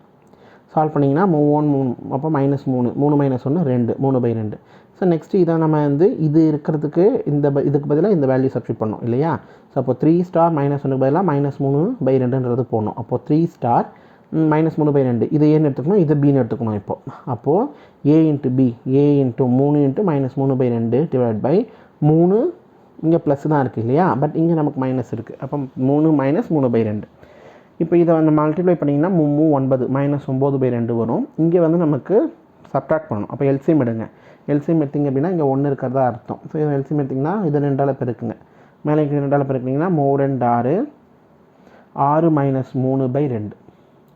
சால்வ் பண்ணிங்கன்னா மூணு மூணு அப்போ மைனஸ் மூணு மூணு மைனஸ் ஒன்று ரெண்டு மூணு பை ரெண்டு. ஸோ நெக்ஸ்ட்டு இதை நம்ம வந்து இது இருக்கிறதுக்கு இந்த ப- இதுக்கு பதிலாக இந்த வேல்யூ சப்ஸ்டியூட் பண்ணோம் இல்லையா? ஸோ அப்போ த்ரீ ஸ்டார் மைனஸ் ஒன்று பதிலாக மைனஸ் மூணு பை ரெண்டுன்றது போடணும். அப்போது த்ரீ ஸ்டார் மைனஸ் மூணு பை ரெண்டு. இதை ஏன்னு எடுத்துக்கணும்? இதை பின்னு எடுத்துக்கணும் இப்போது அப்போது a into b a into மூணு இன்ட்டு மைனஸ் மூணு பை ரெண்டு டிவைட் பை மூணு. இங்கே ப்ளஸ் தான் இருக்குது இல்லையா? பட் இங்கே நமக்கு மைனஸ் இருக்குது அப்போ மூணு மைனஸ் மூணு பை ரெண்டு. இப்போ இதை வந்து மல்டிப்ளை பண்ணிங்கன்னா மூணு ஒன்பது. மைனஸ் ஒம்பது பை ரெண்டு வரும். இங்கே வந்து நமக்கு சப்ட்ராக்ட் பண்ணணும். அப்போ எல்சிஎம் எடுங்க. எல்சிஎம் எடுத்திங்க அப்படின்னா இங்கே ஒன்று இருக்கிறதா அர்த்தம். ஸோ இது எல்சிஎம் எடுத்திங்கன்னா இது ரெண்டால் பெருக்குங்க. மேலே இங்கே ரெண்டால் பெருக்குனிங்கன்னா மூ ரெண்டு ஆறு ஆறு மைனஸ் மூணு பை ரெண்டு.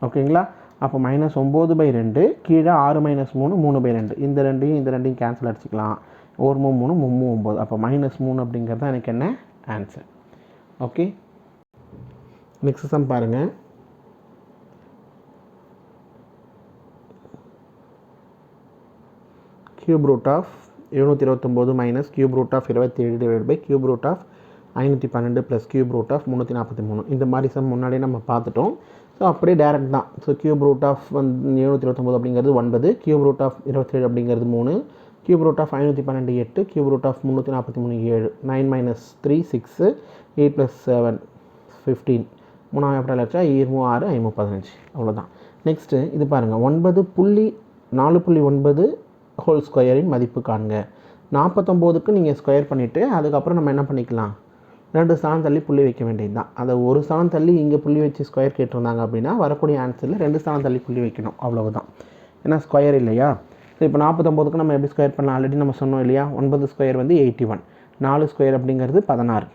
ஓகேங்களா அப்போ மைனஸ் ஒம்பது பை ரெண்டு கீழே ஆறு மைனஸ் மூணு மூணு பை ரெண்டு. இந்த ரெண்டையும் இந்த ரெண்டையும் கேன்சல் அடிச்சுக்கலாம். ஒரு மூணு மூணு மும்மூ ஒம்பது அப்போ மைனஸ் மூணு அப்படிங்கிறது தான் எனக்கு என்ன? ஆன்சர் ஓகே நெக்ஸ்ட் சம் பாருங்கள் கியூப் ரூட் ஆஃப் எழுநூற்றி இருபத்தொம்போது மைனஸ் கியூப் ரூட் ஆஃப் இருபத்தேழு divide by cube root of ஐநூற்றி பன்னெண்டு ப்ளஸ் கியூப் ரூட் ஆஃப் முந்நூற்றி நாற்பத்தி மூணு இந்த மாதிரி சம் முன்னாடியே நம்ம பார்த்துட்டோம். ஸோ அப்படியே டேரக்ட் தான். ஸோ கியூப் ரூட் ஆஃப் வந்து எழுநூற்றி இருபத்தொம்போது அப்படிங்கிறது ஒன்பது கியூப் ரூட் ஆஃப் இருபத்தேழு அப்படிங்கிறது மூணு கியூப் ரூட் ஆஃப் ஐநூற்றி பன்னெண்டு எட்டு கியூப் ரூட் ஆஃப் முந்நூற்றி நாற்பத்தி மூணு ஏழு nine minus three six eight plus seven fifteen மூணாவது எப்படி லட்சம் இருபது ஆறு ஐம்பது பதினஞ்சு அவ்வளோதான் நெக்ஸ்ட்டு இது பாருங்கள் ஒன்பது புள்ளி நாலு புள்ளி ஒன்பது ஹோல் ஸ்கொயரின் மதிப்பு காண்க. நாற்பத்தொம்போதுக்கு நீங்கள் ஸ்கொயர் பண்ணிவிட்டு அதுக்கப்புறம் நம்ம என்ன பண்ணிக்கலாம்? ரெண்டு ஸ்தானம் தள்ளி புள்ளி வைக்க வேண்டியது தான் அதை ஒரு ஸ்தானம் தள்ளி இங்கே புள்ளி வச்சு ஸ்கொயர் கேட்டிருந்தாங்க அப்படின்னா வரக்கூடிய ஆன்சரில் ரெண்டு ஸ்தானம் தள்ளி புள்ளி வைக்கணும். அவ்வளவுதான். ஏன்னா ஸ்கொயர் இல்லையா? ஸோ இப்போ நாற்பத்தொம்போதுக்கு நம்ம எப்படி ஸ்கொயர் பண்ணலாம்? ஆல்ரெடி நம்ம சொன்னோம் இல்லையா? ஒன்பது ஸ்கொயர் வந்து எயிட்டி ஒன் நாலு ஸ்கொயர் அப்படிங்கிறது பதினாறு.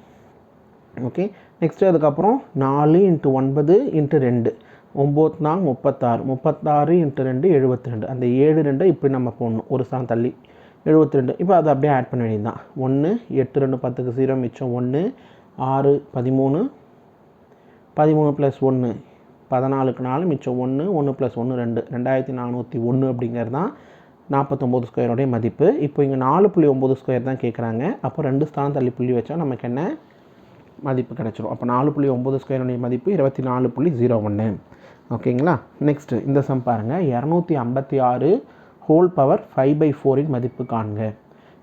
ஓகே நெக்ஸ்ட்டு அதுக்கப்புறம் நாலு இன்ட்டு ஒன்பது இன்ட்டு ரெண்டு. ஒம்பது நாங் முப்பத்தாறு முப்பத்தாறு இன்ட்டு ரெண்டு எழுபத்தி ரெண்டு. அந்த ஏழு ரெண்டை இப்படி நம்ம போடணும். ஒரு ஸ்தானம் தள்ளி எழுபத்தி ரெண்டு. இப்போ அதை அப்படியே ஆட் பண்ண வேண்டியது தான். ஒன்று எட்டு ரெண்டு பத்துக்கு ஜீரோ மிச்சம் ஒன்று ஆறு பதிமூணு பதிமூணு ப்ளஸ் ஒன்று பதினாலுக்கு நாலு மிச்சம் ஒன்று ஒன்று ப்ளஸ் ஒன்று ரெண்டு. ரெண்டாயிரத்தி நானூற்றி ஒன்று அப்படிங்கிறது தான் நாற்பத்தொம்போது ஸ்கொயருடைய மதிப்பு. இப்போ இங்கே நாலு புள்ளி ஒம்பது ஸ்கொயர் தான் கேட்குறாங்க. அப்போ ரெண்டு ஸ்தானம் தள்ளி புள்ளி வச்சா நமக்கு என்ன மதிப்பு கிடச்சிரும். அப்போ நாலு புள்ளி ஒம்பது ஸ்கொயருடைய மதிப்பு இருபத்தி நாலு புள்ளி ஜீரோ ஒன்று. ஓகேங்களா? நெக்ஸ்ட்டு இந்த சம் பாருங்கள் இரநூத்தி ஐம்பத்தி ஆறு ஹோல் பவர் ஃபைவ் பை ஃபோரின் மதிப்பு காண்க.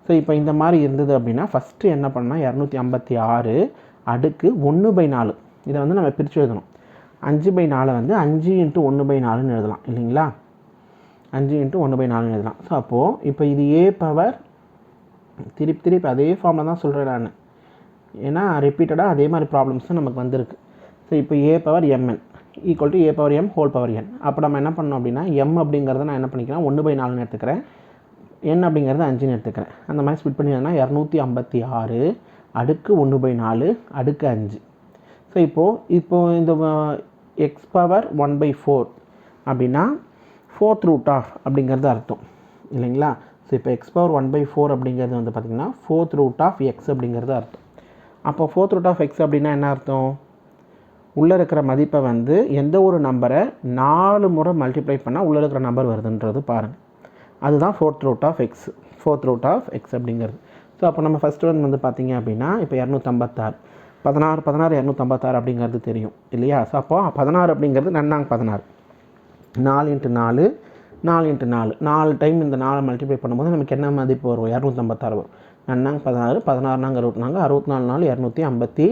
ஸோ இப்போ இந்த மாதிரி இருந்தது அப்படின்னா ஃபஸ்ட்டு என்ன பண்ணால் இரநூத்தி ஐம்பத்தி ஆறு அடுக்கு ஒன்று பை நாலு. இதை வந்து நம்ம பிரித்து எழுதணும். அஞ்சு பை நாலு வந்து அஞ்சு இன்ட்டு ஒன்று பை நாலுன்னு எழுதலாம் இல்லைங்களா? அஞ்சு இன்ட்டு ஒன்று பை நாலுன்னு எழுதலாம். ஸோ அப்போது இப்போ இது ஏ பவர் திருப்பி திருப்பி அதே ஃபார்மில் தான் சொல்கிறேன் நான். ஏன்னா ரிப்பீட்டடாக அதே மாதிரி ப்ராப்ளம்ஸ் நமக்கு வந்திருக்கு. ஸோ இப்போ a power m n equal to a power m whole power n அப்போ நம்ம என்ன பண்ணோம் அப்படின்னா எம் அப்படிங்கிறத நான் என்ன பண்ணிக்கிறேன் ஒன்று பை நாலுன்னு எடுத்துக்கிறேன். என் அப்படிங்கிறத அஞ்சுன்னு எடுத்துக்கிறேன். அந்த மாதிரி ஸ்பிட் பண்ணிங்கன்னா இரநூத்தி ஐம்பத்தி ஆறு அடுக்கு ஒன்று பை நாலு அடுக்கு அஞ்சு. ஸோ இப்போது இப்போது இந்த x power one by four அப்படின்னா ஃபோர்த் ரூட் ஆஃப் அப்படிங்கிறது அர்த்தம். இல்லைங்களா? ஸோ இப்போ x power one by four அப்படிங்கிறது வந்து பார்த்திங்கன்னா ஃபோர்த் ரூட் ஆஃப் எக்ஸ் அப்படிங்கிறது அர்த்தம். அப்போ ஃபோர்த் ரூட் ஆஃப் எக்ஸ் அப்படின்னா என்ன அர்த்தம்? உள்ளே இருக்கிற மதிப்பை வந்து எந்த ஒரு நம்பரை நாலு முறை மல்டிப்ளை பண்ணால் உள்ளே இருக்கிற நம்பர் வருதுன்றது பாருங்கள் அதுதான் fourth root of x fourth root of x அப்படிங்கிறது. ஸோ அப்போ நம்ம ஃபஸ்ட் ஒன் வந்து பார்த்திங்க அப்படின்னா இப்போ இரநூத்தம்பத்தாறு. பதினாறு பதினாறு இரநூத்தம்பத்தாறு அப்படிங்கிறது தெரியும் இல்லையா? ஸோ அப்போ பதினாறு அப்படிங்கிறது நன்னாங்க பதினாறு. நாலு இன்ட்டு நாலு நாலு இன்ட்டு நாலு. நாலு டைம் இந்த நாலு மல்டிப்ளை பண்ணும்போது நமக்கு என்ன மதிப்பு வரும்? இரநூத்தம்பத்தாறு வரும். நன்னாங்க பதினாறு பதினாறுனாங்க நாங்கள் அறுபத்தி நாலு நாலு இரநூத்தி ஐம்பத்தி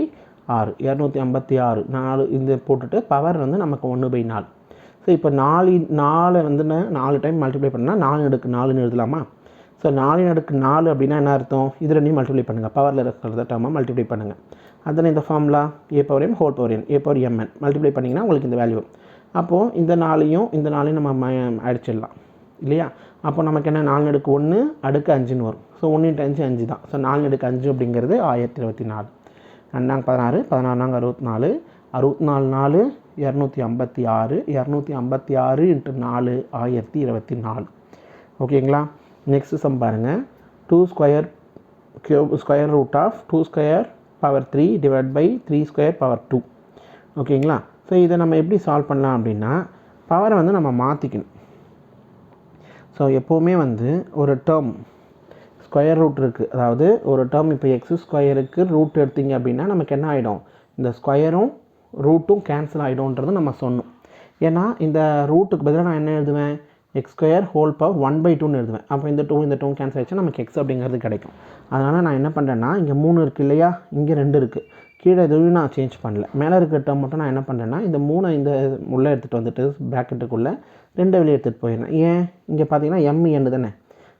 ஆறு இரநூத்தி ஐம்பத்தி ஆறு. நாலு இந்த போட்டுட்டு பவர் வந்து நமக்கு ஒன்று பை நாலு. ஸோ இப்போ நாலு நாலு வந்து நாலு டைம் மல்டிப்ளை பண்ணால் நாலு அடுக்கு நாலுன்னு எழுதலாமா? ஸோ நாலு அடுக்கு நாலு அப்படின்னா என்ன அர்த்தம்? இது ரெண்டையும் மல்டிப்ளை பண்ணுங்கள் பவரில் இருக்கிறத டேர்மாக மல்டிப்ளை பண்ணுங்கள் அதில் இந்த formula a power m whole power n a power m n multiply பண்ணிங்கன்னா உங்களுக்கு இந்த வேல்யூ அப்போது இந்த நாளையும் இந்த நாளையும் நம்ம அடிச்சிடலாம். இல்லையா? அப்போ நமக்கு என்ன? நாலு அடுக்கு ஒன்று அடுக்கு அஞ்சுன்னு வரும். ஸோ ஒன்று இன்ட்டு அஞ்சு அஞ்சு தான் ஸோ நாலு அடுக்கு அஞ்சு அப்படிங்கிறது ஆயிரத்தி இருபத்தி நாலு. ரெண்டாங்க பதினாறு பதினாறாங்க அறுபத்தி நாலு அறுபத்தி நாலு நாலு இரநூத்தி ஐம்பத்தி ஆறு இரநூத்தி ஐம்பத்தி ஆறு இன்ட்டு நாலு ஆயிரத்தி இருபத்தி நாலு ஓகேங்களா? நெக்ஸ்ட் சம் பாருங்கள் two square cube square root of two square power three divide by three square power two ஓகேங்களா? ஸோ இதை நம்ம எப்படி சால்வ் பண்ணலாம் அப்படின்னா பவரை வந்து நம்ம மாற்றிக்கணும் ஸோ எப்போவுமே வந்து ஒரு டேர்ம் ஸ்கொயர் ரூட் இருக்குது அதாவது ஒரு டேர்ம் இப்போ எக்ஸ் ஸ்கொயருக்கு ரூட் எடுத்தீங்க அப்படின்னா நமக்கு என்ன ஆகிடும் இந்த ஸ்கொயரும் ரூட்டும் கேன்சல் ஆகிடும்ன்றது நம்ம சொன்னோம். ஏன்னா இந்த ரூட்டுக்கு பதிலாக நான் என்ன எழுதுவேன்? X square whole power one by டூன்னு எழுதுவேன். அப்போ இந்த டூ இந்த டூ கேன்சல் ஆயிடுச்சுன்னா நமக்கு எக்ஸ் அப்படிங்கிறது கிடைக்கும். அதனால் நான் என்ன பண்ணுறேன்னா இங்கே மூணு இருக்குது இல்லையா? இங்கே ரெண்டு இருக்குது கீழே எதுவும் நான் சேஞ்ச் பண்ணல. மேலே இருக்கிற டேர்ம் மட்டும் நான் என்ன பண்ணுறேன்னா இந்த மூணை இந்த உள்ளே எடுத்துகிட்டு வந்துட்டு பேக்கெட்டுக்குள்ளே ரெண்டை வெளியே எடுத்துகிட்டு போயிடுறேன். ஏன்? இங்கே பார்த்தீங்கன்னா எம் தானே.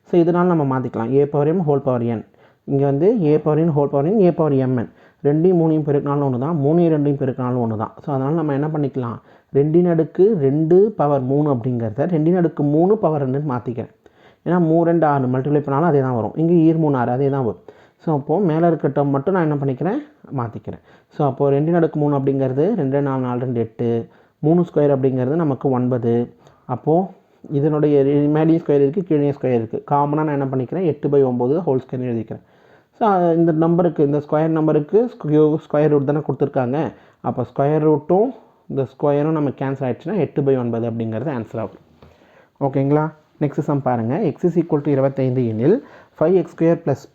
ஸோ இதனால் நம்ம மாற்றிக்கலாம் a power m whole power n இங்கே வந்து ஏ பவரின் ஹோல் பவரின் ஏ பவர் எம்என் ரெண்டையும் மூணையும் பெருக்கினாலும் ஒன்று தான் மூணையும் ரெண்டையும் பெருக்கினாலும் ஒன்று தான் ஸோ அதனால் நம்ம என்ன பண்ணிக்கலாம்? ரெண்டின் அடுக்கு ரெண்டு பவர் மூணு அப்படிங்கிறத ரெண்டின் அடுக்கு மூணு பவர் ரெண்டுன்னு மாற்றிக்கிறேன் ஏன்னா மூணு ரெண்டு ஆறு மல்டிப்ளை பண்ணாலும் அதே தான் வரும். இங்கே ஈர் மூணு ஆறு அதே தான் வரும். ஸோ அப்போது மேலே இருக்க டேர்ம் மட்டும் நான் என்ன பண்ணிக்கிறேன்? மாற்றிக்கிறேன் ஸோ அப்போது ரெண்டு நடுக்கு மூணு அப்படிங்கிறது ரெண்டு நாலு நாலு ரெண்டு எட்டு. மூணு ஸ்கொயர் அப்படிங்கிறது நமக்கு ஒன்பது. அப்போது இதனுடைய மேலேயும் ஸ்கொயர் இருக்குது கீழே ஸ்கொயர் இருக்குது காமனாக நான் என்ன பண்ணிக்கிறேன்? எட்டு பை ஒம்பது ஹோல் ஸ்கொயர் எழுதிக்கிறேன். ஸோ இந்த நம்பருக்கு இந்த ஸ்கொயர் நம்பருக்கு ஸ்கொயர் ரூட் தானே கொடுத்துருக்காங்க. அப்போ ஸ்கொயர் ரூட்டும் இந்த ஸ்கொயரும் நம்ம கேன்சல் ஆகிடுச்சுன்னா எட்டு பை ஒன்பது அப்படிங்கிறது ஆன்சர் ஆகும். ஓகேங்களா நெக்ஸ்ட் சம் பாருங்கள் எக்ஸ் இஸ் ஈக்குவல் டு இருபத்தைந்து எனில் five x square plus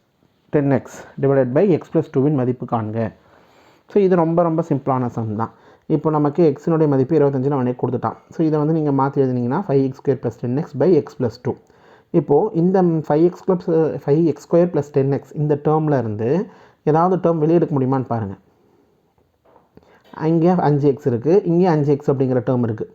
ten x divided by x plus டூவின் மதிப்பு காண்க. ஸோ இது ரொம்ப ரொம்ப சிம்பிளான சம் தான். இப்போ நமக்கு எக்ஸினுடைய மதிப்பு இருபத்தஞ்சு அவனே கொடுத்துட்டான். ஸோ இதை வந்து நீங்கள் மாற்றி எழுதினீங்கன்னா five x square plus ten x by x plus two இப்போது இந்த five x plus five x square plus ten x இந்த டேர்மில் இருந்து ஏதாவது டேர்ம் வெளியெடுக்க முடியுமான்னு பாருங்கள் இங்கே அஞ்சு எக்ஸ் இருக்குது இங்கே அஞ்சு எக்ஸ் அப்படிங்கிற டேர்ம் இருக்குது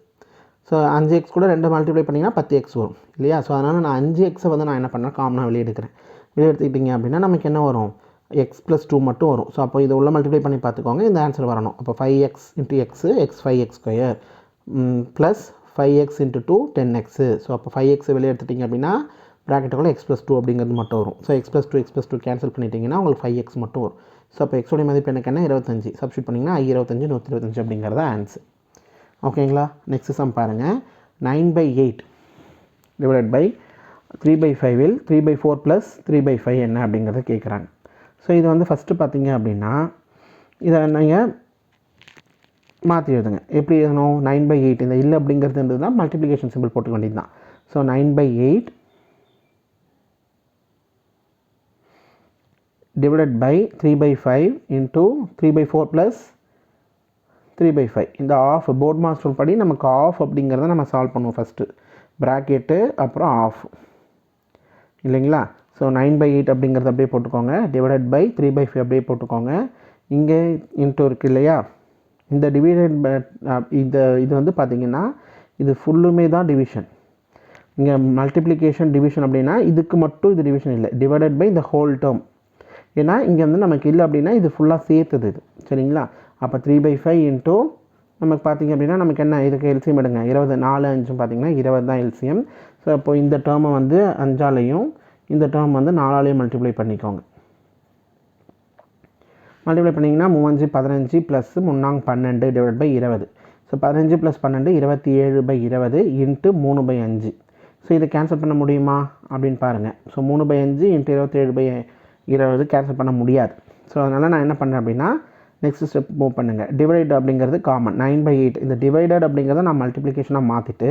ஸோ அஞ்சு எக்ஸ் கூட ரெண்டு மல்டிப்ளை பண்ணிங்கன்னா பத்து எக்ஸ் வரும் இல்லையா? ஸோ அதனால் நான் அஞ்சு எக்ஸை வந்து நான் என்ன பண்ணேன்? காமனாக வெளியே எடுக்கிறேன். வெளியே எடுத்துக்கிட்டிங்க அப்படின்னா நமக்கு என்ன வரும்? எக்ஸ் ப்ளஸ் டூ மட்டும் வரும். ஸோ அப்போ இதை உள்ள மல்டிப்ளை பண்ணி பார்த்துக்கோங்க. இந்த ஆன்சர் வரணும். அப்போ five x into x x five x square plus five x into two ten x so அப்போ ஃபைவ் எக்ஸ் வெளியே எடுத்துட்டிங்க அப்படின்னா ப்ராக்கெட்டுக்குள்ள எக்ஸ் ப்ளஸ் டூ அப்படிங்கிறது மட்டும் வரும். So x plus two x plus two cancel பண்ணிட்டீங்கன்னா உங்களுக்கு ஃபைவ் எக்ஸ் மட்டும் வரும். ஸோ அப்போ எக்ஸோடைய மதிப்பு எனக்கு என்ன? இருபத்தஞ்சு. சப்ஸ்டியூட் பண்ணிங்கன்னா ஐ இருபத்தஞ்சு நூற்றி இருபத்தஞ்சு அப்படிங்கிறத ஆன்சர் ஓகேங்களா நெக்ஸ்ட் சம் பாருங்கள் nine by eight divide by three by ஃபைவில் three by four plus three by five என்ன அப்படிங்கிறத கேட்குறாங்க ஸோ இது வந்து ஃபஸ்ட்டு பார்த்தீங்க அப்படின்னா இதை நீங்கள் மாற்றி எழுதுங்க. எப்படி எழுதணும்? நைன் பை எயிட் இந்த இல்லை அப்படிங்கிறது இருந்ததுன்னா மல்டிப்ளிகேஷன் சிம்பிள் போட்டுக்க வேண்டியது தான் so nine by eight divided by 3 by 5 into 3 by 4 plus 3 by 5 இந்த ஆஃப் போர்ட் மாஸ்டர் படி நமக்கு ஆஃப் அப்படிங்கிறத நம்ம சால்வ் பண்ணுவோம் ஃபஸ்ட்டு ப்ராக்கெட்டு அப்புறம் ஆஃப் இல்லைங்களா? ஸோ நைன் பை எயிட் அப்படிங்கிறத அப்படியே போட்டுக்கோங்க. Divided by three by five அப்படியே போட்டுக்கோங்க. இங்கே இன்ட்டு இருக்குது இல்லையா? இந்த டிவைடட் இந்த இது வந்து பார்த்திங்கன்னா இது ஃபுல்லுமே தான் டிவிஷன் இங்கே மல்டிப்ளிகேஷன் டிவிஷன் அப்படின்னா இதுக்கு மட்டும் இது டிவிஷன் இல்லை. டிவைடட் பை இந்த ஹோல் டேர்ம் ஏன்னா இங்கே வந்து நமக்கு இல்லை அப்படின்னா இது ஃபுல்லாக சேர்த்துது இது. சரிங்களா? அப்போ த்ரீ பை ஃபைவ் இன்ட்டு நமக்கு பார்த்திங்க அப்படின்னா நமக்கு என்ன? இதுக்கு எல்சியம் எடுங்க. இருபது நாலு அஞ்சும் பார்த்திங்கன்னா இருபது தான் எல்சியம் ஸோ அப்போது இந்த டேர்மை வந்து அஞ்சாலையும் இந்த டேர்ம் வந்து நாலாலேயே மல்டிப்ளை பண்ணிக்கோங்க. மல்டிப்ளை பண்ணிங்கன்னா மூவஞ்சு பதினஞ்சு ப்ளஸ் முன்னாங்க பன்னெண்டு டிவைட் பை இருபது. ஸோ பதினஞ்சு ப்ளஸ் பன்னெண்டு இருபத்தி ஏழு பை இருபது இன்ட்டு மூணு பை அஞ்சு. ஸோ இதை கேன்சல் பண்ண முடியுமா? அப்படின்னு பாருங்கள் ஸோ மூணு பை அஞ்சு இன்ட்டு இருபத்தேழு பை இருபது கேன்சல் பண்ண முடியாது. ஸோ அதனால் நான் என்ன பண்ணுறேன் அப்படின்னா நெக்ஸ்ட் ஸ்டெப் மூவ் பண்ணுங்கள் டிவைட் அப்படிங்கிறது காமன் நைன் பை எயிட் இந்த டிவைடட் அப்படிங்கிறத நான் மல்டிப்ளிகேஷனாக மாற்றிட்டு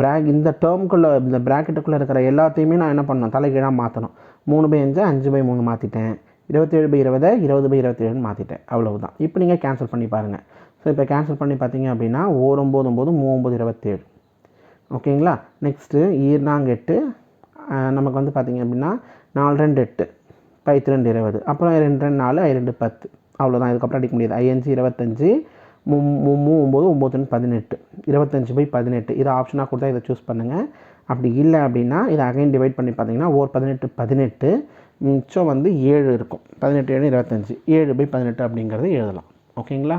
ப்ராக் இந்த டேர்ம்குள்ளே இந்த ப்ராக்கெட்டுக்குள்ளே இருக்கிற எல்லாத்தையுமே நான் என்ன பண்ணணும்? தலைகீழாக மாற்றணும் மூணு பை அஞ்சு அஞ்சு பை மூணு மாற்றிட்டேன் இருபத்தேழு பை இருபதை இருபது பை இருபத்தேழுன்னு மாற்றிட்டேன் அவ்வளவுதான். இப்போ நீங்கள் கேன்சல் பண்ணி பாருங்கள் ஸோ இப்போ கேன்சல் பண்ணி பார்த்தீங்க அப்படின்னா ஓர் ஒம்பது ஒம்பது மூவொம்பது இருபத்தேழு. ஓகேங்களா? நெக்ஸ்ட்டு ஈர்னாங்க எட்டு நமக்கு வந்து பார்த்திங்க அப்படின்னா நாலு ரெண்டு எட்டு. பைத்து ரெண்டு இருபது. அப்புறம் ரெண்டு ரெண்டு நாலு ரெண்டு பத்து. அவ்வளோதான் இதுக்கப்புறம் அடிக்க முடியாது. ஐயஞ்சு இருபத்தஞ்சி மும் மூ ஒம்பது ஒம்பது பதினெட்டு. இருபத்தஞ்சி பை பதினெட்டு. இதை ஆப்ஷனாக கொடுத்தா இதை சூஸ் பண்ணுங்கள் அப்படி இல்லை அப்படின்னா இதை அகைன் டிவைட் பண்ணி பார்த்தீங்கன்னா ஓர் பதினெட்டு பதினெட்டு மிச்சம் வந்து ஏழு இருக்கும். பதினெட்டு ஏழு இருபத்தஞ்சி. ஏழு பை பதினெட்டு அப்படிங்கிறது எழுதலாம். ஓகேங்களா